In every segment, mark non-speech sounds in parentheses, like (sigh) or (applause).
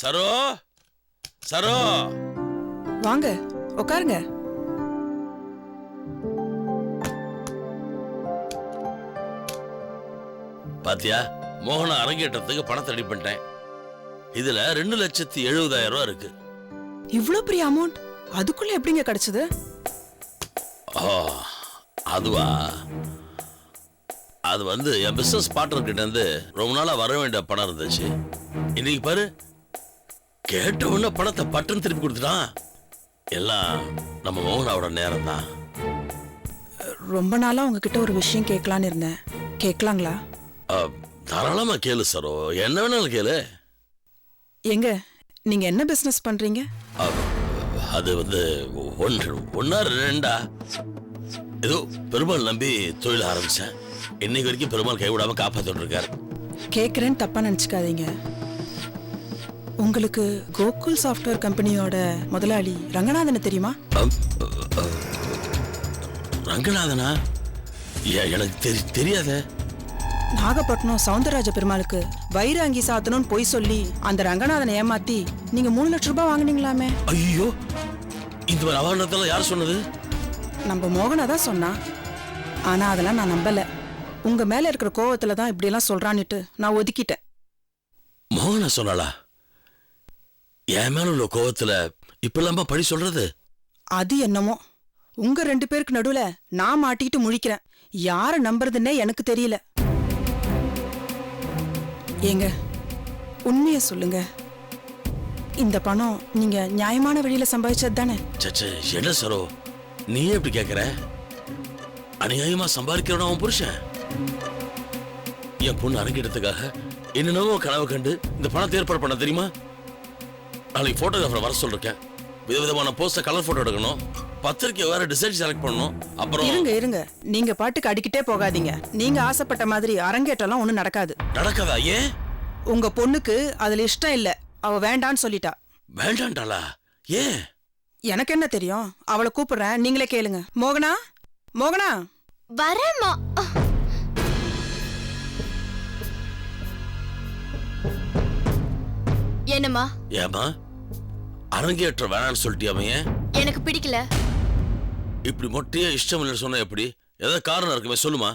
சரோ சரோ. வாங்க உட்காருங்க. பாத்தியா மோகன அரங்கேற்றத்துக்கு பணத்தை ரெடி பண்ணிட்டேன். இதுல ரெண்டு லட்சத்தி எழுபதாயிரம் ரூபாய் இருக்கு. இவ்ளோ பெரிய அமௌண்ட் அதுக்குள்ள எப்படிங்க கிடைச்சது? ஓ அதுவா? அது வந்து என் பிசினஸ் பார்ட்னர் கிட்ட இருந்து ரொம்ப நாளா வர வேண்டிய பணம் இருந்துச்சு. இன்னைக்கு பாரு கேட்ட உடனே பணத்தை பட்டன் திருப்பி கொடுத்துட்டான். எல்லாம் நம்ம மோகனாவோட நேரம் தான் ரொம்ப நாளா உங்ககிட்ட ஒரு விஷயம் கேட்கலான்னு இருந்தேன். கேட்கலாங்களா? தாராளமா கேளு சரோ. என்ன வேணாலும் கேளு. எங்க? நீங்க என்ன பிசினஸ் பண்றீங்க? அது வந்து ஒன்று ஒன்னா ரெண்டா? ஏதோ பெருமாள் நம்பி தொழில் ஆரம்பிச்சேன். இன்னைக்கு வரைக்கும் பெருமாள் கைவிடாம காப்பாத்திட்டு இருக்காரு. கேக்குறேன்னு தப்பா நினைச்சுக்காதீங்க. உங்களுக்கு கோகுல் சாஃப்ட்வேர் கம்பெனியோட முதலாளி ரங்கநாதனை தெரியுமா? ரங்கநாதனா? எனக்கு தெரி தெரியாதே. நாகப்பட்டினம் சவுந்தரராஜ பெருமாளுக்கு வைர அங்கி சாத்தணும்னு பொய் சொல்லி அந்த ரங்கநாதனை ஏமாத்தி நீங்க மூணு லட்சம் ரூபாய் வாங்குனீங்களாமே. ஐயோ இந்த மாதிரி அவாரணத்தெல்லாம் யார் சொன்னது? நம்ம மோகனா தான் சொன்னா. ஆனா அதெல்லாம் நான் நம்பல. உங்க மேல இருக்கிற கோவத்துல தான் இப்படி எல்லாம் சொல்றான்னுட்டு நான் ஒதுக்கிட்டேன். மோகனா சொன்னாளா? என் மேல உள்ள கோவத்துல இப்ப பழி சொல்றது? அது என்னமோ. உங்க ரெண்டு பேருக்கு நடுவுல நான் மாட்டிக்கிட்டு முழிக்கிறேன். யார நம்புறதுன்னே எனக்கு தெரியல. ஏங்க உண்மைய சொல்லுங்க. இந்த பணம் நீங்க நியாயமான வழியில சம்பாதிச்சது தானே? சச்சே என்ன சரோ? நீ எப்படி கேக்குற? அநியாயமா சம்பாதிக்கிறவன அவன் புருஷன். என் பொண்ணு அரங்கிடத்துக்காக என்னென்னவோ கனவு கண்டு இந்த பணத்தை ஏற்பாடு பண்ண தெரியுமா? நாளைக்கு போட்டோகிராஃபரை வர சொல்லிருக்கேன். விதவிதமான போஸ்ட கலர் போட்டோ எடுக்கணும். பத்திரிக்கை வேற டிசைன் செலக்ட் பண்ணணும். அப்புறம் இருங்க இருங்க. நீங்க பாட்டுக்கு அடிக்கிட்டே போகாதீங்க. நீங்க ஆசைப்பட்ட மாதிரி அரங்கேற்றம்லாம் ஒண்ணும் நடக்காது. நடக்காதா ஏன்? உங்க பொண்ணுக்கு அதுல இஷ்டம் இல்ல. அவ வேண்டான்னு சொல்லிட்டா. வேண்டான்டாளா? ஏன்? எனக்கு என்ன தெரியும்? அவளை கூப்பிடுறேன். நீங்களே கேளுங்க. மோகனா? மோகனா? வரேம்மா. என்னம்மா? ஏமா அரங்கேற்றம் வேணாம்னு சொல்லிட்டியாம எனக்கு பிடிக்கல. இப்படி மொட்டையா இஷ்டம் இல்லைன்னு சொன்னா எப்படி? ஏதாவது காரணம் இருக்குமே சொல்லுமா?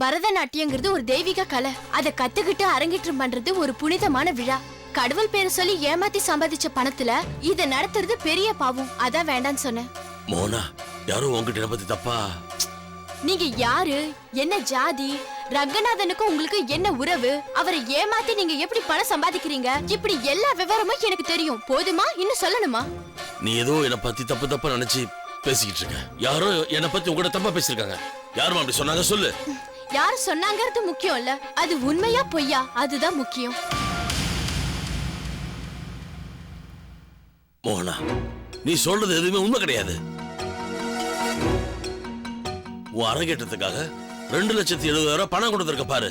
பரதநாட்டியங்கிறது ஒரு தெய்வீக கலை. அதை கத்துக்கிட்டு அரங்கேற்றம் பண்றது ஒரு புனிதமான விழா. கடவுள் பேரை சொல்லி ஏமாத்தி சம்பாதிச்ச பணத்துல இத நடத்துறது பெரிய பாவம். அதான் வேண்டான்னு சொன்னேன். மோனா யாரோ உங்ககிட்ட என்னை பத்தி தப்பா? நீங்க யாரு? என்ன ஜாதி? ரங்கநாதனுக்கும் உங்களுக்கு என்ன உறவு? அவரை ஏமாத்தி நீங்க எப்படி பணம் சம்பாதிக்கிறீங்க? இப்படி எல்லா விவரமும் எனக்கு தெரியும். போதுமா? இன்னும் சொல்லணுமா? நீ ஏதோ என்னை பத்தி தப்பு தப்பா நினைச்சு பேசிக்கிட்டு இருக்க. யாரோ என்னை பத்தி உங்ககிட்ட தப்பா பேசியிருக்காங்க. யாருமா அப்படி சொன்னாங்க? சொல்லு. யார் சொன்னாங்கிறது முக்கியம் இல்ல அது உண்மையா பொய்யா? அதுதான் முக்கியம். மோகனா நீ சொல்றது எதுவுமே உண்மை கிடையாது. உன் அரங்கேற்றத்துக்காக ரெண்டு லட்சத்தி எழுபதாயிரம் பணம் கொடுத்துருக்க பாரு.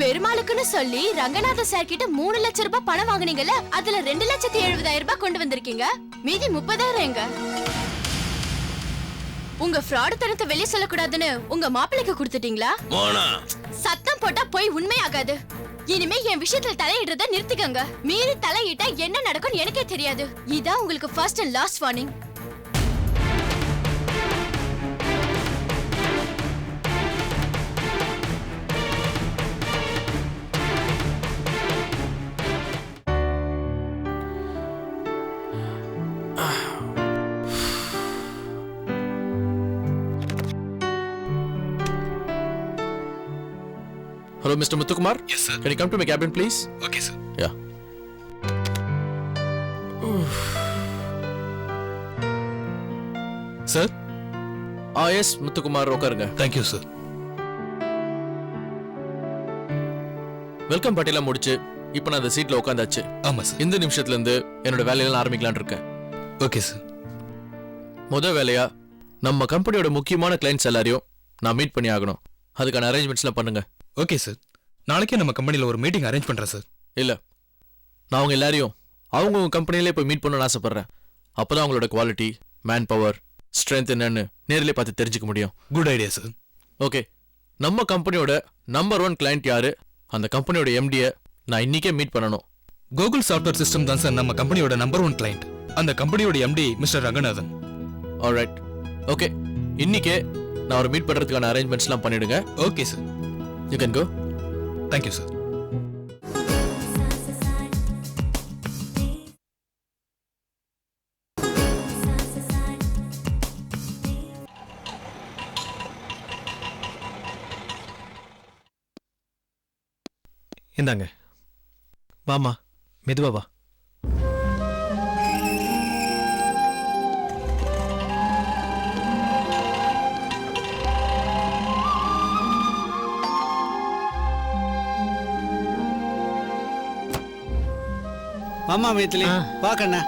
பெருமாளுக்குன்னு சொல்லி ரங்கநாத சார் கிட்ட மூணு லட்சம் ரூபாய் பணம் வாங்குனீங்கல்ல அதுல ரெண்டு லட்சத்தி எழுபதாயிரம் ரூபாய் கொண்டு வந்திருக்கீங்க. மீதி முப்பதாயிரம் எங்க? உங்க ஃப்ராடு தனத்தை வெளியே சொல்லக்கூடாதுன்னு உங்க மாப்பிள்ளைக்கு கொடுத்துட்டீங்களா? சத்தம் போட்டா போய் உண்மையாகாது. இனிமே என் விஷயத்துல தலையிடுறத நிறுத்திக்கங்க. மீறி தலையிட்டா என்ன நடக்கும்னு எனக்கே தெரியாது. இதான் உங்களுக்கு first and last warning Mr. Muthukumar? Yes, sir. Can you come to my cabin, please? Okay, sir. Yeah. Sir ah yes Muthukumar உட்காருங்க தேங்க்யூ சார் வெல்கம் பார்ட்டிலாம் முடிச்சு இப்போ நான் அந்த சீட்ல உட்காந்தாச்சு ஆமாம் சார் இந்த நிமிஷத்துல இருந்து என்னோட வேலையெல்லாம் ஆரம்பிக்கலாம்னு இருக்கேன் ஓகே சார் முத வேலையா நம்ம கம்பெனியோட முக்கியமான கிளைண்ட்ஸ் எல்லாரையும் நான் மீட் பண்ணி ஆகணும் அதுக்கான அரேஞ்ச்மெண்ட்ஸ்லாம் பண்ணுங்க ஓகே சார் நாளைக்கே நம்ம கம்பெனியில் ஒரு மீட்டிங் அரேஞ்ச் பண்ணுறேன் சார் இல்ல. நான் அவங்க எல்லாரையும் அவங்கவுங்க கம்பெனிலே போய் மீட் பண்ணணும்னு ஆசைப்படுறேன். அப்பதான் அவங்களோட குவாலிட்டி மேன் பவர் ஸ்ட்ரென்த் என்னன்னு நேரிலே பார்த்து தெரிஞ்சுக்க முடியும். குட் ஐடியா சார் ஓகே நம்ம கம்பெனியோட நம்பர் ஒன் கிளைண்ட் யாரு? அந்த கம்பெனியோட எம்டியை நான் இன்னிக்கே மீட் பண்ணணும். கூகுள் சாஃப்ட்வேர் சிஸ்டம் தான் சார் நம்ம கம்பெனியோட நம்பர் ஒன் கிளைண்ட் அந்த கம்பெனியோட MD mister Ranganathan. Alright okay இன்னிக்கே நான் ஒரு மீட் பண்றதுக்கான அரேஞ்ச்மெண்ட்ஸ்லாம் பண்ணிடுங்க. Okay sir you can go thank you sir இந்தாங்க. வாமா மெதுவா வா. மாமா மைத்திலி வா கண்ணா.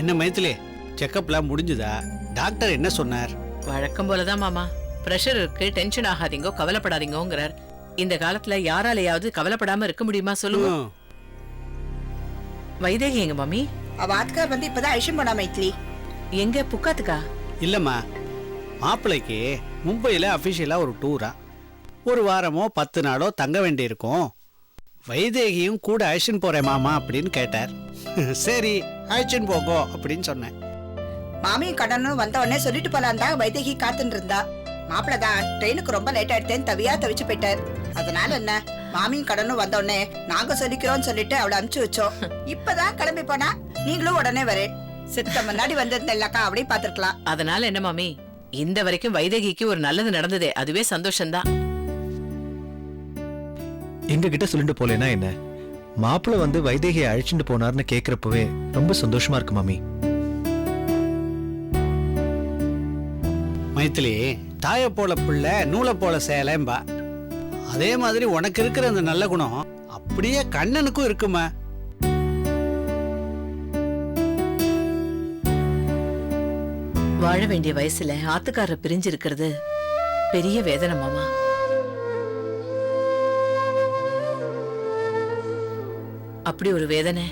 என்ன மைத்திலி செக்கப்லாம் முடிஞ்சுதா? டாக்டர் என்ன சொன்னார்? வழக்கம் போலதான் மாமா. பிரஷர் இருக்கு டென்ஷன் ஆகாதீங்க கவலைப்படாதீங்கோங்கிறார். இந்த காலத்துல யாராலையாவது கவலைப்படாம இருக்க முடியுமா சொல்லுங்க. வைதேகி எங்க மாமி? அவ ஆத்துக்கார் வந்து இப்பதான் அழிஷன் போனா மைத்லி எங்க? புக்காத்துக்கா? இல்லம்மா. மாப்பிள்ளைக்கு மும்பையில் அஃபிஷியலாக ஒரு டூரா ஒரு வாரமோ பத்து நாளோ தங்க வேண்டியிருக்கும். வைதேகியும் கூட அழைச்சின்னு போறேன் மாமா அப்படின்னு கேட்டார். (laughs) சரி அழைச்சின்னு போகோ அப்படின்னு சொன்னேன். மாமியும் கடனும் வந்த உடனே சொல்லிட்டு போலாம் தான் வைதேகி காத்துட்டு இருந்தா. மாப்பிள்ள தான் ட்ரெயினுக்கு ரொம்ப லேட் ஆயிட்டேன்னு தவியா தவிச்சு போயிட்டார். அதனால என்ன? மாமியும் கடனும் வந்த உடனே நாங்க சொல்லிக்கிறோம்னு சொல்லிட்டு அவளை அனுப்பிச்சு வச்சோம். இப்பதான் கிளம்பி போனா நீங்களும் உடனே வரேன். சித்த முன்னாடி வந்திருந்தேன்லக்கா அப்படியே பாத்துருக்கலாம் அதனால என்ன மாமி? இந்த வரைக்கும் வைதேகிக்கு ஒரு நல்லது நடந்ததே. அதுவே சந்தோஷம்தான். எங்க கிட்ட சொல்லிட்டு போலேனா என்ன? மாப்பிள்ள வந்து வைதேகியை அழைச்சிட்டு போனார்னு கேக்குறப்பவே ரொம்ப சந்தோஷமா இருக்கு மாமி. மைத்திலி தாயை போல பிள்ளை நூலை போல சேலைம்பா. அதே மாதிரி உனக்கு இருக்கிற அந்த நல்ல குணம் அப்படியே கண்ணனுக்கும் இருக்குமா. வாழ வேண்டிய வயசுல ஆத்துக்காரரை பிரிஞ்சு இருக்கிறது பெரிய வேதனை மாமா. அப்படி ஒரு வேதனை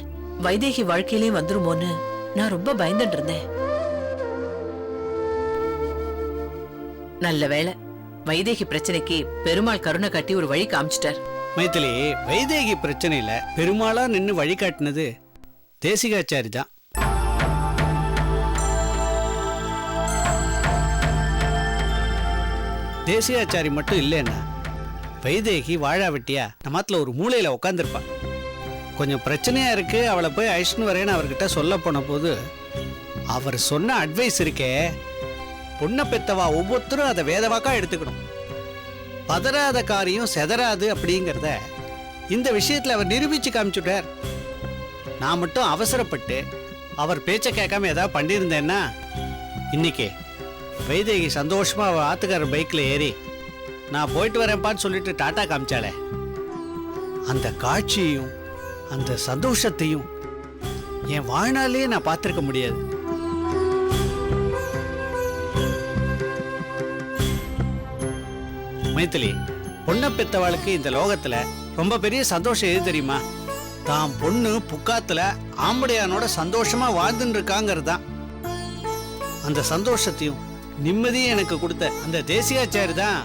வைதேகி வாழ்க்கையிலயும் வந்துருமோன்னு நான் ரொம்ப பயந்துட்டு இருந்தேன். நல்ல வேலை வைதேகி பிரச்சனைக்கு பெருமாள் கருணை காட்டி ஒரு வழி காமிச்சிட்டார். மைத்திலி வைதேகி பிரச்சனையில பெருமாளா நின்னு வழிகாட்டினது தேசிகாச்சாரி தான். தேசிகாச்சாரி மட்டும் இல்லைன்னா வைதேகி வாழாவெட்டியா நம்மத்துல ஒரு மூளையில உட்காந்துருப்பான் கொஞ்சம் பிரச்சனையா இருக்கு அவளை போய் அழிச்சுன்னு வரேன்னு அவர்கிட்ட சொல்ல போன போது அவர் சொன்ன அட்வைஸ் இருக்கே பொண்ணை பெத்தவா ஒவ்வொருத்தரும் அதை வேதவாக்கா எடுத்துக்கணும். பதறாத காரியம் செதறாது அப்படிங்கிறத இந்த விஷயத்தில் அவர் நிரூபித்து காமிச்சுட்டார். நான் மட்டும் அவசரப்பட்டு அவர் பேச்சை கேட்காம ஏதாவது பண்ணியிருந்தேன்னா இன்னைக்கு வைதேகி சந்தோஷமாக அவள் ஆத்துக்கார பைக்கில் ஏறி நான் போயிட்டு வரேன்ப்பான்னு சொல்லிட்டு டாட்டா காமிச்சாளே. அந்த காட்சியையும் அந்த சந்தோஷத்தையும் என் வாழ்நாளே நான் பார்த்துருக்க முடியாது. மைத்திலி பொண்ணை பெத்தவாளுக்கு இந்த லோகத்துல ரொம்ப பெரிய சந்தோஷம் எது தெரியுமா? தான் பொண்ணு புக்காத்துல ஆம்படையானோட சந்தோஷமா வாழ்ந்துட்டு இருக்காங்கிறது தான் அந்த சந்தோஷத்தையும் நிம்மதியும் எனக்கு கொடுத்த அந்த தேசியாச்சாரி தான்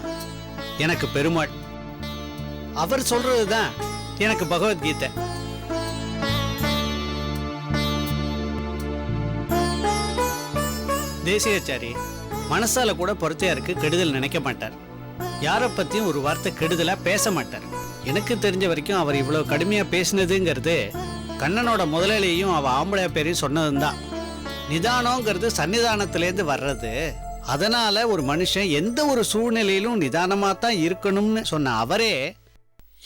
எனக்கு பெருமாள். அவர் சொல்றது தான் எனக்கு பகவத்கீதை. தேசியாச்சாரி மனசால கூட பொறுத்தையாருக்கு கெடுதல் நினைக்க மாட்டார். யாரை பற்றியும் ஒரு வார்த்தை கெடுதலாக பேச மாட்டார். எனக்கு தெரிஞ்ச வரைக்கும் அவர் இவ்வளோ கடுமையாக பேசினதுங்கிறது கண்ணனோட முதலாளியையும் அவள் ஆம்பளையா பேரையும் சொன்னதும் தான் நிதானங்கிறது சன்னிதானத்துலேருந்து வர்றது. அதனால் ஒரு மனுஷன் எந்த ஒரு சூழ்நிலையிலும் நிதானமாக தான் இருக்கணும்னு சொன்ன அவரே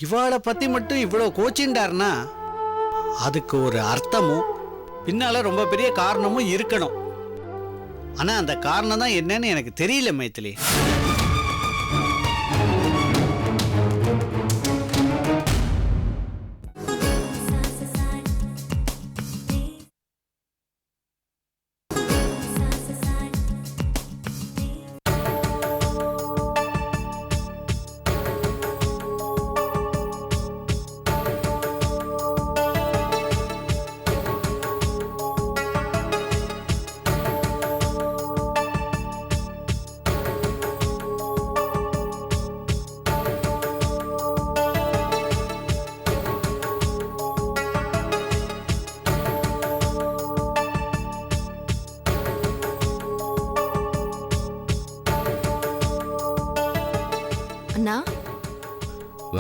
இவாளை பற்றி மட்டும் இவ்வளோ கோச்சின்றார்னா அதுக்கு ஒரு அர்த்தமும் பின்னால் ரொம்ப பெரிய காரணமும் இருக்கணும். ஆனால் அந்த காரணம் தான் என்னன்னு எனக்கு தெரியல மைத்திலி.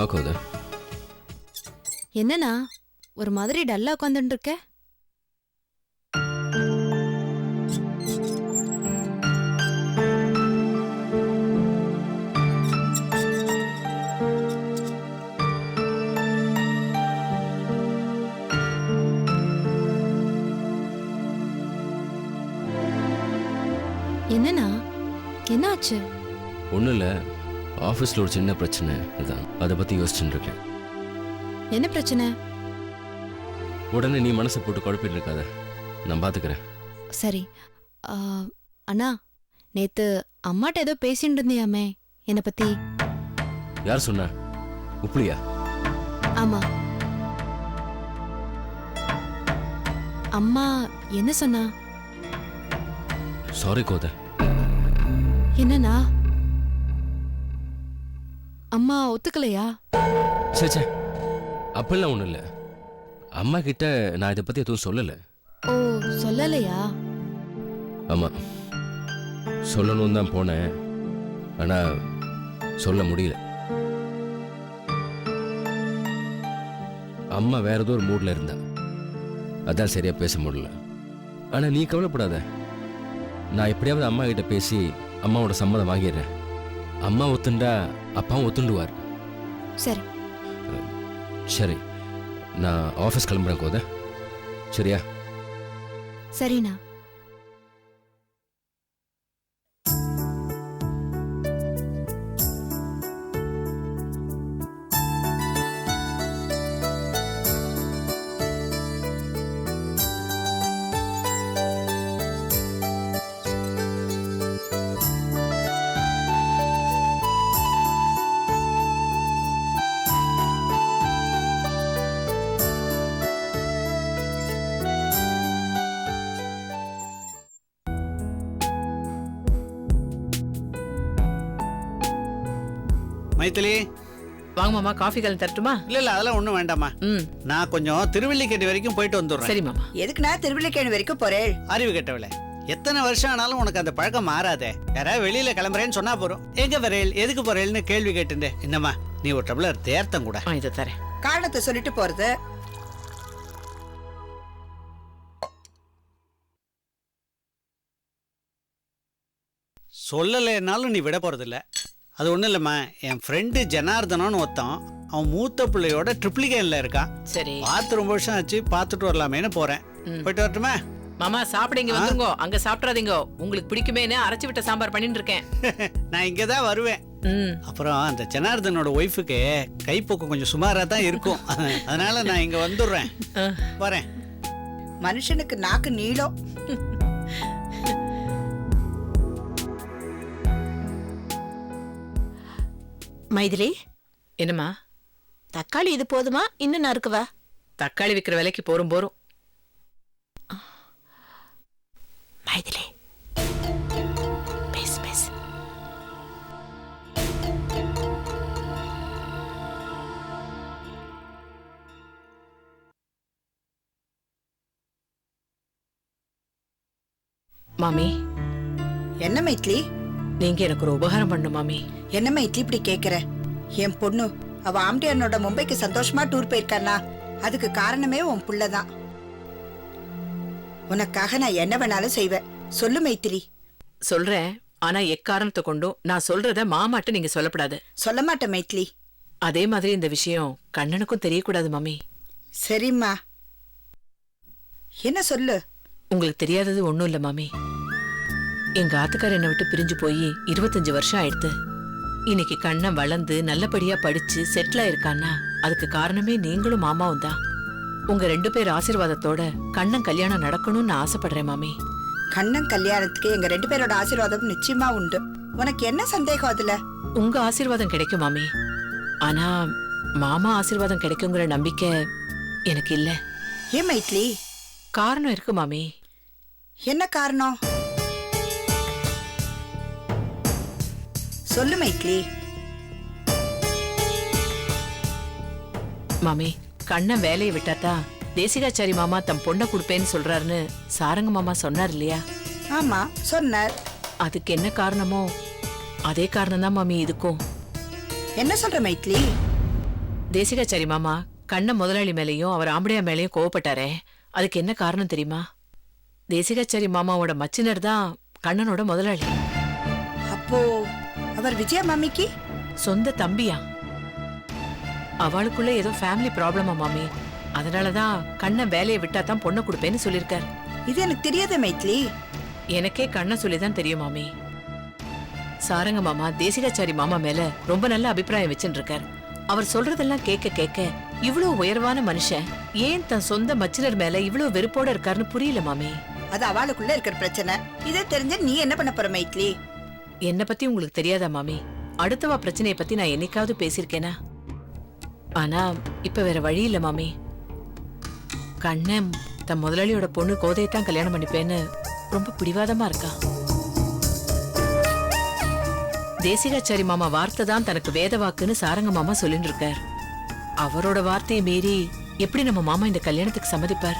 கோத என்னண்ணா ஒரு மாதிரி டல்லா உட்காந்துட்டு இருக்க என்னண்ணா என்னாச்சு? ஒன்றும் இல்லை ஆஃபீஸில் ஒரு சின்ன பிரச்சனை அதுதான் அதை பற்றி யோசிச்சுட்டு இருக்கேன் என்ன பிரச்சனை? உடனே நீ மனசை போட்டு குழப்பிட்டு இருக்காத நான் பார்த்துக்கிறேன் சரி. ஆ, அண்ணா நேத்து அம்மாட்ட ஏதோ பேசிட்டு இருந்தியாமே என்னை பத்தி? யார் சொன்னா? உப்புலியா? ஆமா. அம்மா என்ன சொன்னா? சாரி கோத. என்னண்ணா? அம்மா ஒத்துக்கலையா? சே சே அப்படிலாம் ஒன்றும் இல்லை. அம்மா கிட்ட நான் இதை பற்றி எதுவும் சொல்லலை. ஓ சொல்லலையா? ஆமாம் சொல்லணும்னு தான் போனேன். ஆனால் சொல்ல முடியல. அம்மா வேற ஏதோ ஒரு மூடில் இருந்தா. அதான் சரியா பேச முடியல. ஆனால் நீ கவலைப்படாத. நான் எப்படியாவது அம்மா கிட்ட பேசி அம்மாவோட சம்மதம் வாங்கிடுறேன். அம்மா ஒத்துண்டா அப்பாவும் ஒத்துண்டுவார். சரி. சரி நான் ஆஃபீஸ் கிளம்புறேன் கோத. சரியா? சரிண்ணா. மைத்திலி. வாங்க மாமா காஃபி கலந்து தரட்டுமா? இல்ல இல்ல அதெல்லாம் ஒண்ணும் வேண்டாம்மா. ம். நான் கொஞ்சம் திருவள்ளிக்கேட்டு வரைக்கும் போயிட்டு வந்துடுறேன். சரி மாமா. எதுக்குண்ணா திருவிழிக்கேணி வரைக்கும் போறேன் அறிவு கெட்டவளே. எத்தனை வருஷம் ஆனாலும் உனக்கு அந்த பழக்கம் மாறாதே. யாராவது வெளியில கிளம்புறேன்னு சொன்னா போறோம் எங்க வரேள் எதுக்கு போறேள்னு கேள்வி கேட்டுண்டே. என்னம்மா நீ ஒரு டம்ளர் தேர்த்தம் கூட. ஆ இதை தரேன். காரணத்தை சொல்லிட்டு போறது. சொல்லலைன்னாலும் நீ விட போறதில்ல. அது ஒண்ணும் இல்லம்மா. என் ஃப்ரெண்டு ஜனார்தனன்னு ஒருத்தன் அவன் மூத்த பிள்ளையோட ட்ரிப்ளிகேன்ல இருக்கான். சரி. பார்த்து ரொம்ப வருஷம் ஆச்சு பார்த்துட்டு வரலாமேன்னு போறேன். ம். போயிட்டு வரட்டுமா? மாமா சாப்பிடுங்க வந்துருங்கோ. அங்க சாப்பிட்றாதீங்க உங்களுக்கு பிடிக்குமேன்னு அரைச்சு விட்ட சாம்பார் பண்ணிட்டு இருக்கேன். (laughs) நான் இங்கே தான் வருவேன். ம். அப்புறம் அந்த ஜனார்தனோட ஒய்ஃபுக்கு கைப்போக்கு கொஞ்சம் சுமாரா தான் இருக்கும். அதனால நான் இங்க வந்துடுறேன். வரேன். மனுஷனுக்கு நாக்கு நீளம். மைதிலி? என்னம்மா? தக்காளி இது போதுமா? இன்னும் நறுக்குவா? தக்காளி விற்கிற விலைக்கு போரும் போரும். மைதிலி. பேசு பேசு. மாமி. என்ன மைத்லி? நீங்க எனக்கு ஒரு உபகாரம் பண்ணணும் மாமி. என்ன மைத்லி இப்படி கேக்குற? என் பொண்ணு அவ ஆம்டியனோட மும்பைக்கு சந்தோஷமா டூர் போயிருக்கானா அதுக்கு காரணமே உன் புள்ளதான். உனக்காக நான் என்ன வேணாலும் செய்வேன். சொல்லு மைத்திரி சொல்றேன் ஆனா எக்காரணத்தை கொண்டும் நான் சொல்றத மாமாட்ட நீங்க சொல்லப்படாது. சொல்ல மாட்டேன் மைத்லி அதே மாதிரி இந்த விஷயம் கண்ணனுக்கும் தெரியக்கூடாது மாமி. சரிம்மா. என்ன சொல்லு? உங்களுக்கு தெரியாதது ஒண்ணும் இல்ல மாமி. எங்க ஆத்துக்கார் என்னை விட்டு பிரிஞ்சு போய் இருபத்தஞ்சு வருஷம் ஆயிடுத்து. இன்னைக்கு கண்ணன் வளர்ந்து நல்லபடியா படிச்சு செட்டில் ஆயிருக்கான்னா அதுக்கு காரணமே நீங்களும் மாமாவும் தான். உங்க ரெண்டு பேர் ஆசீர்வாதத்தோட கண்ணன் கல்யாணம் நடக்கணும்னு ஆசைப்படுறேன் மாமி. கண்ணன் கல்யாணத்துக்கு எங்க ரெண்டு பேரோட ஆசீர்வாதம் நிச்சயமா உண்டு. உனக்கு என்ன சந்தேகம் அதுல? உங்க ஆசீர்வாதம் கிடைக்கும் மாமி. ஆனா மாமா ஆசீர்வாதம் கிடைக்குங்கிற நம்பிக்கை எனக்கு இல்ல. ஏன் மைத்லி? காரணம் இருக்கு மாமி. என்ன காரணம்? சொல்லு மைத்லி மாமி கண்ணன் வேலையை விட்டாதான் தேசிகாச்சாரி மாமா தம் பொண்ணை கொடுப்பேன்னு சொல்றாருன்னு சாரங்க மாமா சொன்னார் இல்லையா? ஆமா சொன்னார். அதுக்கு என்ன காரணமோ? அதே காரணம் தான் மாமி இதுக்கும். என்ன சொல்ற மைத்லி தேசிகாச்சாரி மாமா கண்ண முதலாளி மேலயும் அவர் ஆம்படையா மேலயும் கோவப்பட்டாரே. அதுக்கு என்ன காரணம் தெரியுமா? தேசிகாச்சாரி மாமாவோட மச்சினர் தான் கண்ணனோட முதலாளி. அப்போ அவர் விஜயா மாமிக்கு? சொந்த தம்பியா? அவளுக்குள்ள ஏதோ ஃபேமிலி ப்ராப்ளமா மாமி. அதனாலதான் கண்ணன் வேலையை விட்டா தான் பொண்ணை கொடுப்பேன்னு சொல்லியிருக்கார். இது எனக்கு தெரியாத மைத்லி. எனக்கே கண்ணை சொல்லிதான் தெரியும் மாமி. சாரங்க மாமா தேசிகாச்சாரி மாமா மேல ரொம்ப நல்ல அபிப்பிராயம் வச்சுட்டு இருக்கார் அவர் சொல்றதெல்லாம் கேட்க கேட்க இவ்வளவு உயர்வான மனுஷன் ஏன் தன் சொந்த மச்சினர் மேல இவ்வளவு வெறுப்போட இருக்காருன்னு புரியல மாமி. அது அவளுக்குள்ள இருக்கிற பிரச்சனை. இதை தெரிஞ்ச நீ என்ன பண்ண போற மைத்லி? என்ன பத்தி உங்களுக்கு தெரியாதா மாமி? அடுத்தவா பிரச்சனைய பத்தி நான் என்னைக்காவது பேசியிருக்கேனா? ஆனா இப்ப வேற வழி இல்ல மாமி. கண்ணன் தன் முதலாளியோட பொண்ணு கோதையை தான் கல்யாணம் பண்ணிப்பேன்னு ரொம்ப பிடிவாதமா இருக்கா? தேசிகாச்சாரி மாமா வார்த்தை தான் தனக்கு வேத வாக்குன்னு சாரங்க மாமா சொல்லிட்டு இருக்கார் அவரோட வார்த்தையை மீறி எப்படி நம்ம மாமா இந்த கல்யாணத்துக்கு சம்மதிப்பார்?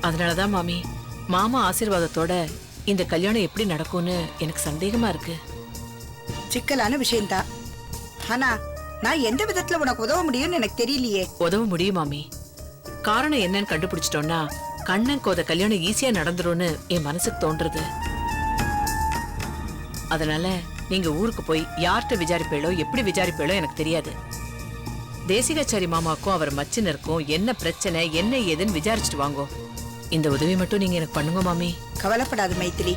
அதனாலதான் மாமி மாமா ஆசீர்வாதத்தோட இந்த கல்யாணம் எப்படி நடக்கும்னு எனக்கு சந்தேகமா இருக்கு. சிக்கலான விஷயம்தான். ஆனா நான் எந்த விதத்துல உனக்கு உதவ முடியும்னு எனக்கு தெரியலையே. உதவ முடியும் மாமி. காரணம் என்னன்னு கண்டுபிடிச்சிட்டோம்னா கண்ணன் கோத கல்யாணம் ஈஸியா நடந்துரும்னு என் மனசுக்கு தோன்றுது அதனால நீங்க ஊருக்கு போய் யார்கிட்ட விசாரிப்பீளோ எப்படி விசாரிப்பீளோ எனக்கு தெரியாது. தேசிகாச்சாரி மாமாக்கும் அவர் மச்சினருக்கும் என்ன பிரச்சனை என்ன ஏதுன்னு விசாரிச்சுட்டு வாங்கோ. இந்த உதவி மட்டும் நீங்க எனக்கு பண்ணுங்க மாமி. கவலைப்படாத மைத்திலி.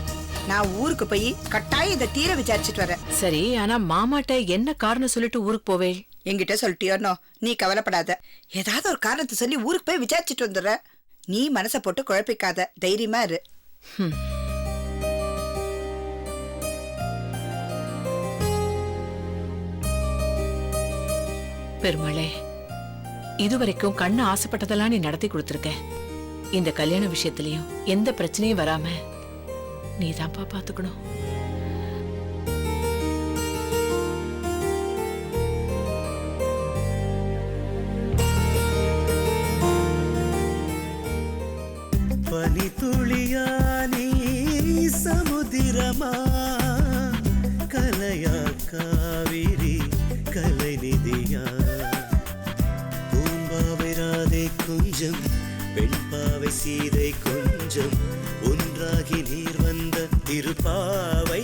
நான் ஊருக்கு போய் கட்டாயம் இதை தீர விசாரிச்சுட்டு வரேன். சரி ஆனா மாமாட்ட என்ன காரணம் சொல்லிட்டு ஊருக்கு போவேள் என்கிட்ட சொல்லிட்டியோனோ? நீ கவலைப்படாத. ஏதாவது ஒரு காரணத்தை சொல்லி ஊருக்கு போய் விசாரிச்சுட்டு வந்துடுற. நீ மனசை போட்டு குழப்பிக்காத. தைரியமா இரு. பெருமாளே இதுவரைக்கும் கண்ணு ஆசைப்பட்டதெல்லாம் நீ நடத்தி கொடுத்துருக்க. இந்த கல்யாண விஷயத்திலையும் எந்த பிரச்சனையும் வராம நீதான்ப்பா பாத்துக்கணும். பெண்பாவை சீதை கொஞ்சம் ஒன்றாகி நீர் வந்த திருப்பாவை.